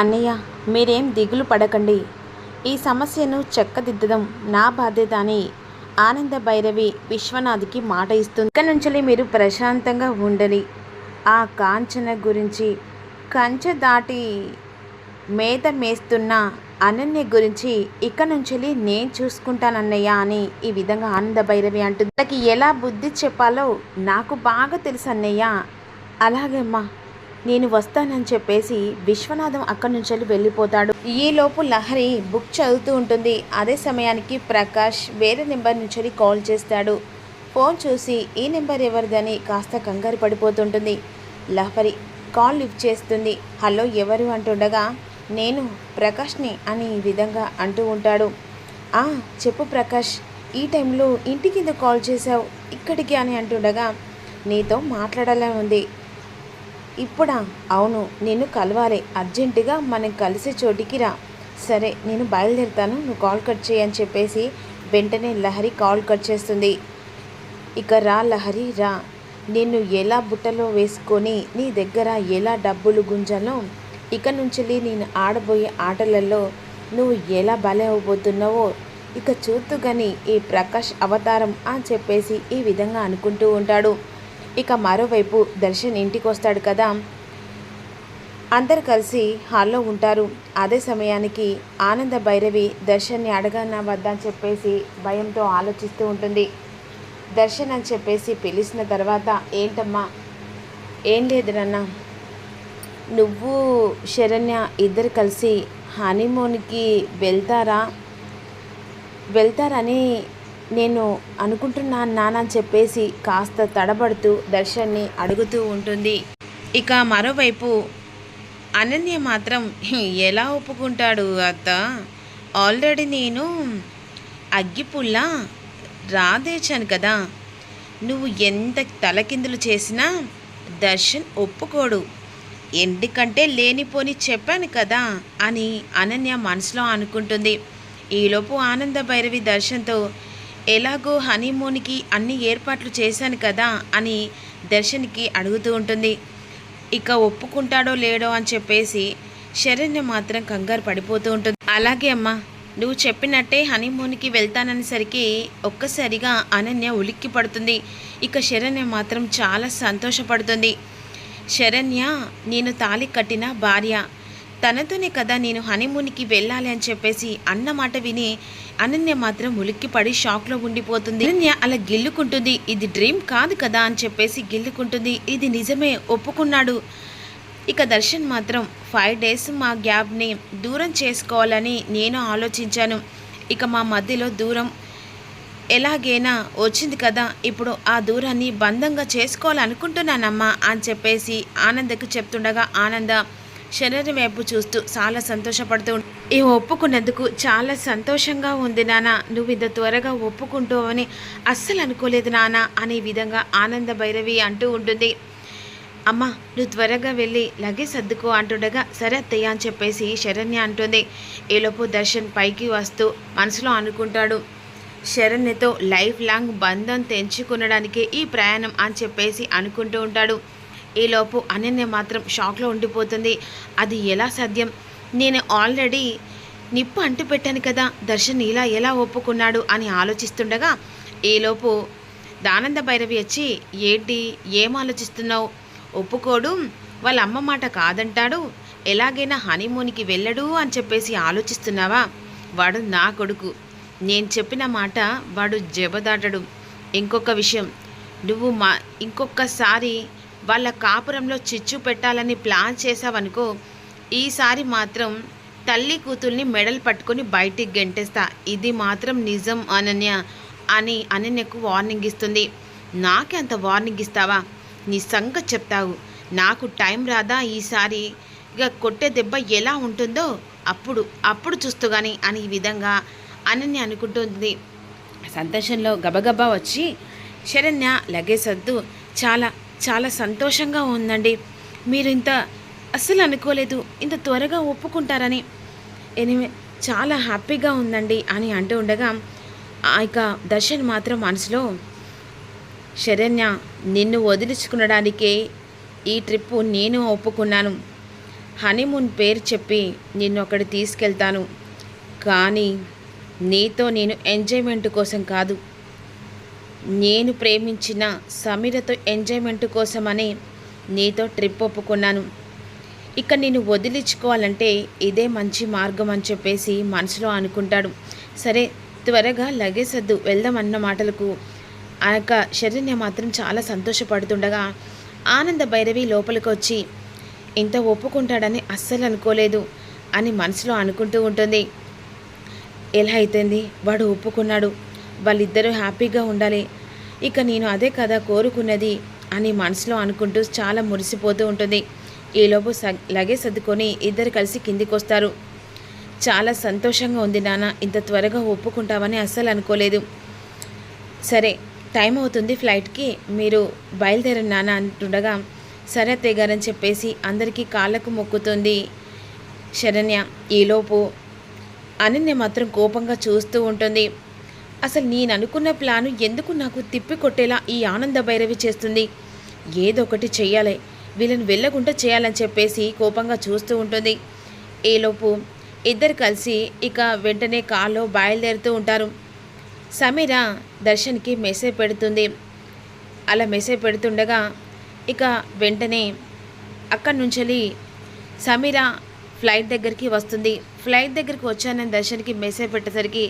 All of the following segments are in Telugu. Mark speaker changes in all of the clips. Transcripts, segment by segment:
Speaker 1: అన్నయ్య మీరేం దిగులు పడకండి. ఈ సమస్యను చెక్కదిద్దడం నా బాధ్యత అని ఆనంద భైరవి విశ్వనాథ్కి మాట ఇస్తుంది. ఇక్కడి నుంచి మీరు ప్రశాంతంగా ఉండని ఆ కాంచన గురించి కంచె దాటి మేత మేస్తున్న అనన్య గురించి ఇక నుంచి నేను చూసుకుంటానన్నయ్య అని ఈ విధంగా ఆనంద భైరవి అంటుంది. వాళ్ళకి ఎలా బుద్ధి చెప్పాలో నాకు బాగా తెలుసు అన్నయ్య అలాగే అమ్మా నేను వస్తానని చెప్పేసి విశ్వనాథం అక్కడి నుంచి వెళ్ళిపోతాడు. ఈలోపు లహరి బుక్ చదువుతూ ఉంటుంది. అదే సమయానికి ప్రకాష్ వేరే నెంబర్ నుంచి కాల్ చేస్తాడు. ఫోన్ చూసి ఈ నెంబర్ ఎవరిదని? కాస్త కంగారు పడిపోతుంటుంది. లహరి కాల్ లిఫ్ట్ చేస్తుంది. హలో ఎవరు? అంటుండగా నేను ప్రకాష్ని అని ఈ విధంగా అంటూ ఉంటాడు. "ఆ, చెప్పు ప్రకాష్ ఈ టైంలో ఇంటికి ఎందుకు కాల్ చేసావు ఇక్కడికి అని అంటుండగా నీతో మాట్లాడాలని ఉంది. ఇప్పుడా? అవును నిన్ను కలవాలి. అర్జెంటుగా మనం కలిసే చోటికి రా. సరే నేను బయలుదేరుతాను. నువ్వు కాల్ కట్ చేయి అని చెప్పేసి వెంటనే లహరి కాల్ కట్ చేస్తుంది. ఇక రా లహరి రా. నిన్ను ఎలా బుట్టలో వేసుకొని నీ దగ్గర ఎలా డబ్బులు గుంజాలో ఇక నుంచి నేను ఆడబోయే ఆటలలో నువ్వు ఎలా బలే అవబోతున్నావో ఇక చూస్తూ కానీ ఈ ప్రకాష్ అవతారం అని చెప్పేసి ఈ విధంగా అనుకుంటూ ఉంటాడు. ఇక మరోవైపు దర్శన్ ఇంటికి వస్తాడు కదా. అందరు కలిసి హాల్లో ఉంటారు. అదే సమయానికి ఆనంద భైరవి దర్శన్ని అడగనా వద్దా అని చెప్పేసి భయంతో ఆలోచిస్తూ ఉంటుంది. దర్శన్ అని చెప్పేసి పిలిచిన తర్వాత ఏంటమ్మా? ఏం లేదు నాన్న. నువ్వు శరణ్య ఇద్దరు కలిసి హనీమూన్కి వెళ్తారా? వెళ్తారని నేను అనుకుంటున్నాను నాన్న అని చెప్పేసి కాస్త తడబడుతూ దర్శన్ని అడుగుతూ ఉంటుంది. ఇక మరోవైపు అనన్య మాత్రం ఎలా ఒప్పుకుంటాడు అత్త? ఆల్రెడీ నేను అగ్గిపుల్ల రాదేచాను కదా. నువ్వు ఎంత తలకిందులు చేసినా దర్శన్ ఒప్పుకోడు. ఎందుకంటే లేనిపోని చెప్పాను కదా అని అనన్య మనసులో అనుకుంటుంది. ఈలోపు ఆనంద భైరవి దర్శన్తో ఎలాగో హనీమూన్కి అన్ని ఏర్పాట్లు చేశాను కదా అని దర్శన్కి అడుగుతూ ఉంటుంది. ఇక ఒప్పుకుంటాడో లేడో అని చెప్పేసి శరణ్య మాత్రం కంగారు పడిపోతూ ఉంటుంది. అలాగే అమ్మా నువ్వు చెప్పినట్టే హనీమూన్కి వెళ్తాననేసరికి ఒక్కసారిగా అనన్య ఉలిక్కి పడుతుంది. ఇక శరణ్య మాత్రం చాలా సంతోషపడుతుంది. శరణ్య నేను తాళి కట్టిన భార్య. తనతోనే కదా నేను హనీమూన్కి వెళ్ళాలి అని చెప్పేసి అన్న మాట విని అనన్య మాత్రం ఉలిక్కిపడి షాక్లో ఉండిపోతుంది. అనన్య అలా గిల్లుకుంటుంది. ఇది డ్రీమ్ కాదు కదా అని చెప్పేసి గిల్లుకుంటుంది. ఇది నిజమే ఒప్పుకున్నాడు. ఇక దర్శన్ మాత్రం ఫైవ్ డేస్ మా గ్యాప్ని దూరం చేసుకోవాలని నేను ఆలోచించాను. ఇక మా మధ్యలో దూరం ఎలాగైనా వచ్చింది కదా. ఇప్పుడు ఆ దూరాన్ని బంధంగా చేసుకోవాలనుకుంటున్నానమ్మా అని చెప్పేసి ఆనందకు చెప్తుండగా ఆనంద శరీరం వైపు చూస్తూ చాలా సంతోషపడుతూ ఈ ఒప్పుకున్నందుకు చాలా సంతోషంగా ఉంది నాన్న. నువ్వు ఇంత త్వరగా ఒప్పుకుంటావని అస్సలు అనుకోలేదు నాన్న అనే విధంగా ఆనంద భైరవి అంటూ ఉంటుంది. అమ్మ నువ్వు త్వరగా వెళ్ళి లగేజ్ సర్దుకో అంటుండగా సరే అత్తయ్య అని చెప్పేసి శరణ్య అంటుంది. ఈలోపు దర్శన్ పైకి వస్తూ మనసులో అనుకుంటాడు. శరణ్యతో లైఫ్ లాంగ్ బంధం తెంచుకునడానికి ఈ ప్రయాణం అని చెప్పేసి అనుకుంటూ ఉంటాడు. ఈలోపు అనన్య మాత్రం షాక్లో ఉండిపోతుంది. అది ఎలా సాధ్యం? నేను ఆల్రెడీ నిప్పు అంటు పెట్టాను కదా దర్శన్ ఇలా ఎలా ఒప్పుకున్నాడు అని ఆలోచిస్తుండగా ఈలోపు దానంద భైరవి వచ్చి ఏంటి ఏం ఆలోచిస్తున్నావు? ఒప్పుకోడు వాళ్ళ అమ్మ మాట కాదంటాడు ఎలాగైనా హనీమూన్కి వెళ్ళడు అని చెప్పేసి ఆలోచిస్తున్నావా? వాడు నా కొడుకు. నేను చెప్పిన మాట వాడు జబదాటడు. ఇంకొక విషయం నువ్వు మా ఇంకొకసారి వాళ్ళ కాపురంలో చిచ్చు పెట్టాలని ప్లాన్ చేసావనుకో ఈసారి మాత్రం తల్లి కూతుల్ని మెడల్ పట్టుకొని బయటికి గెంటేస్తా. ఇది మాత్రం నిజం అనన్య అని అనన్యకు వార్నింగ్ ఇస్తుంది. నాకే అంత వార్నింగ్ ఇస్తావా? నీ సంగతి చెప్తావు. నాకు టైం రాదా ఈసారి? ఇక కొట్టే దెబ్బ ఎలా ఉంటుందో అప్పుడు అప్పుడు చూస్తూ కానీ అని ఈ విధంగా అనన్య అనుకుంటుంది సంతోషంలో గబగబా వచ్చి శరణ్య లగేజ్ వద్దు చాలా చాలా సంతోషంగా ఉందండి. మీరు ఇంత అస్సలు అనుకోలేదు ఇంత త్వరగా ఒప్పుకుంటారని. ఎనివే చాలా హ్యాపీగా ఉందండి అని అంటూ ఉండగా ఆ ఇక దర్శన్ మాత్రం మనసులో శరణ్య నిన్ను వదిలించుకునడానికే ఈ ట్రిప్పు నేను ఒప్పుకున్నాను. హనీమూన్ పేరు చెప్పి నిన్ను ఒకటి తీసుకెళ్తాను. కానీ నీతో నేను ఎంజాయ్మెంట్ కోసం కాదు. నేను ప్రేమించిన సమీరతో ఎంజాయ్మెంట్ కోసమని నీతో ట్రిప్ ఒప్పుకున్నాను. ఇక నేను వదిలించుకోవాలంటే ఇదే మంచి మార్గం అని చెప్పేసి మనసులో అనుకుంటాడు. సరే త్వరగా లగేసద్దు వెళ్దామన్న మాటలకు ఆ యొక్క శరణ్య మాత్రం చాలా సంతోషపడుతుండగా ఆనంద భైరవి లోపలికి వచ్చి ఇంత ఒప్పుకుంటాడని అస్సలు అనుకోలేదు అని మనసులో అనుకుంటూ ఉంటుంది. ఎలా అయితేంది? వాడు ఒప్పుకున్నాడు. వాళ్ళిద్దరూ హ్యాపీగా ఉండాలి. ఇక నేను అదే కదా కోరుకున్నది అని మనసులో అనుకుంటూ చాలా మురిసిపోతూ ఉంటుంది. ఈలోపు స లగేజ్ సర్దుకొని ఇద్దరు కలిసి కిందికి వస్తారు చాలా సంతోషంగా ఉంది నాన్న ఇంత త్వరగా ఒప్పుకుంటామని అస్సలు అనుకోలేదు. సరే టైం అవుతుంది ఫ్లైట్కి మీరు బయలుదేరండి నాన్న అంటుండగా సరే అత్తయ్య గారని చెప్పేసి అందరికీ కాళ్ళకు మొక్కుతుంది శరణ్య. ఈలోపు అనన్య మాత్రం కోపంగా చూస్తూ ఉంటుంది. అసలు నేను అనుకున్న ప్లాను ఎందుకు నాకు తిప్పి కొట్టేలా ఈ ఆనంద భైరవి చేస్తుంది? ఏదో ఒకటి చెయ్యాలి. వీళ్ళని వెళ్ళకుండా చేయాలని చెప్పేసి కోపంగా చూస్తూ ఉంటుంది. ఏలోపు ఇద్దరు కలిసి ఇక వెంటనే కాల్లో బయలుదేరుతూ ఉంటారు. సమీర దర్శన్కి మెసేజ్ పెడుతుంది. అలా మెసేజ్ పెడుతుండగా ఇక వెంటనే అక్కడి నుంచి సమీర ఫ్లైట్ దగ్గరికి వస్తుంది. ఫ్లైట్ దగ్గరికి వచ్చానని దర్శన్కి మెసేజ్ పెట్టేసరికి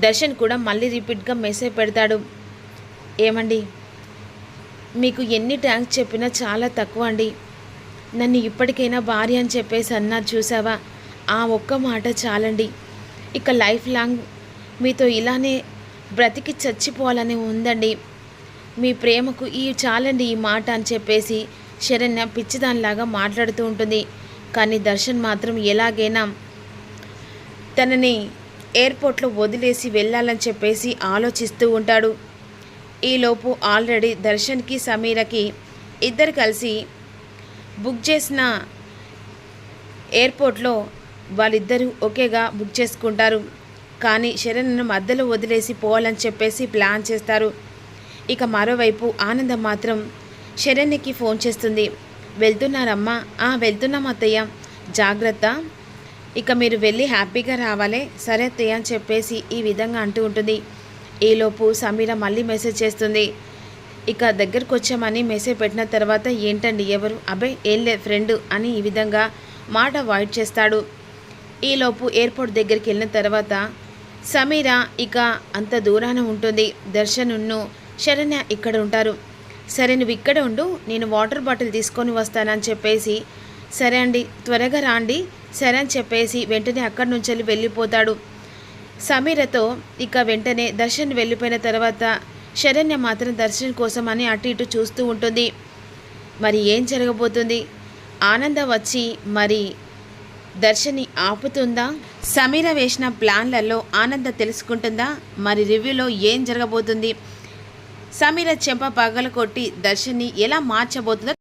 Speaker 1: దర్శన్ కూడా మళ్ళీ రిపీట్గా మెసేజ్ పెడతాడు. ఏమండి? మీకు ఎన్ని ట్యాంక్స్ చెప్పినా చాలా తక్కువ అండి. నన్ను ఇప్పటికైనా భార్య అని చెప్పేసి అన్నా చూసావా? ఆ ఒక్క మాట చాలండి. ఇక లైఫ్ లాంగ్ మీతో ఇలానే బ్రతికి చచ్చిపోవాలని ఉందండి. మీ ప్రేమకు ఈ చాలండి ఈ మాట అని చెప్పేసి శరణ్య పిచ్చిదానిలాగా మాట్లాడుతూ ఉంటుంది. కానీ దర్శన్ మాత్రం ఎలాగైనా తనని ఎయిర్పోర్ట్లో వదిలేసి వెళ్ళాలని చెప్పేసి ఆలోచిస్తూ ఉంటాడు. ఈలోపు ఆల్రెడీ దర్శన్కి సమీరకి ఇద్దరు కలిసి బుక్ చేసిన ఎయిర్పోర్ట్లో వాళ్ళిద్దరూ ఒకేగా బుక్ చేసుకుంటారు. కానీ శరణ్ను మధ్యలో వదిలేసి పోవాలని చెప్పేసి ప్లాన్ చేస్తారు. ఇక మరోవైపు ఆనందం మాత్రం శరణ్యకి ఫోన్ చేస్తుంది. వెళ్తున్నారమ్మా. ఆ వెళ్తున్నాం అత్తయ్య. జాగ్రత్త. ఇక మీరు వెళ్ళి హ్యాపీగా రావాలే. సరే తే అని చెప్పేసి ఈ విధంగా అంటూ ఉంటుంది. ఈలోపు సమీర మళ్ళీ మెసేజ్ చేస్తుంది. ఇక దగ్గరకు వచ్చామని మెసేజ్ పెట్టిన తర్వాత ఏంటండి ఎవరు? అబే ఏం లేదు ఫ్రెండ్ అని ఈ విధంగా మాట అవాయిడ్ చేస్తాడు. ఈలోపు ఎయిర్పోర్ట్ దగ్గరికి వెళ్ళిన తర్వాత సమీర ఇక అంత దూరాన ఉంటుంది. దర్శనున్ను శరణ్య ఇక్కడ ఉంటారు. సరే నువ్వు ఇక్కడ ఉండు నేను వాటర్ బాటిల్ తీసుకొని వస్తానని చెప్పేసి సరే అండి త్వరగా రాండి. సరే అని చెప్పేసి వెంటనే అక్కడి నుంచి వెళ్ళి వెళ్ళిపోతాడు. సమీరతో ఇక వెంటనే దర్శన్ వెళ్ళిపోయిన తర్వాత శరణ్య మాత్రం దర్శన్ కోసం అని అటు ఇటు చూస్తూ ఉంటుంది. మరి ఏం జరగబోతుంది? ఆనంద వచ్చి మరి దర్శని ఆపుతుందా? సమీర వేసిన ప్లాన్లలో ఆనంద తెలుసుకుంటుందా? మరి రివ్యూలో ఏం జరగబోతుంది? సమీర చెంప పగల కొట్టి దర్శన్ని ఎలా మార్చబోతుందో